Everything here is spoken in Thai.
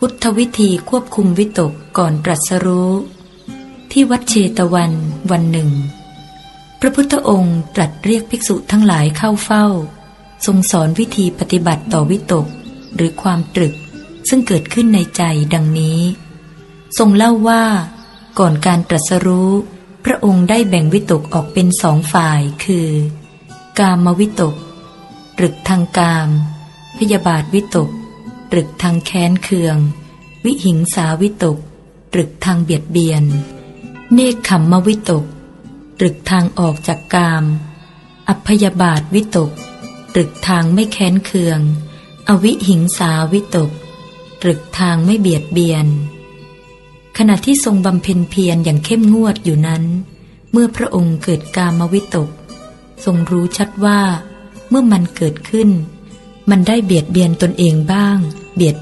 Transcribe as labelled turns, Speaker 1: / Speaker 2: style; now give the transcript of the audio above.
Speaker 1: พุทธวิธีควบคุมวิตกก่อนตรัสรู้ ที่วัดเชตวันวันหนึ่ง พระพุทธองค์ตรัสเรียกภิกษุทั้งหลายเข้าเฝ้า ทรงสอนวิธีปฏิบัติต่อวิตกหรือความตรึก ซึ่งเกิดขึ้นในใจดังนี้ ทรงเล่าว่า ก่อนการตรัสรู้ พระองค์ได้แบ่งวิตกออกเป็นสองฝ่ายคือ กามวิตกตรึกทางกาม พยาบาทวิตก ตรึกทางแค้นเคือง วิหิงสาวิตก ตรึกทางเบียดเบียน เนคขมมวิตก ตรึกทางออกจากกาม อัพยาบาทวิตก ตรึกทางไม่แค้นเคือง อวิหิงสาวิตก ตรึกทางไม่เบียดเบียน ขณะที่ทรงบำเพ็ญเพียรอย่างเข้มงวดอยู่นั้น เมื่อพระองค์เกิดกามวิตก ทรงรู้ชัดว่า เมื่อมันเกิดขึ้น มันได้เบียดเบียนตนเองบ้าง เบียด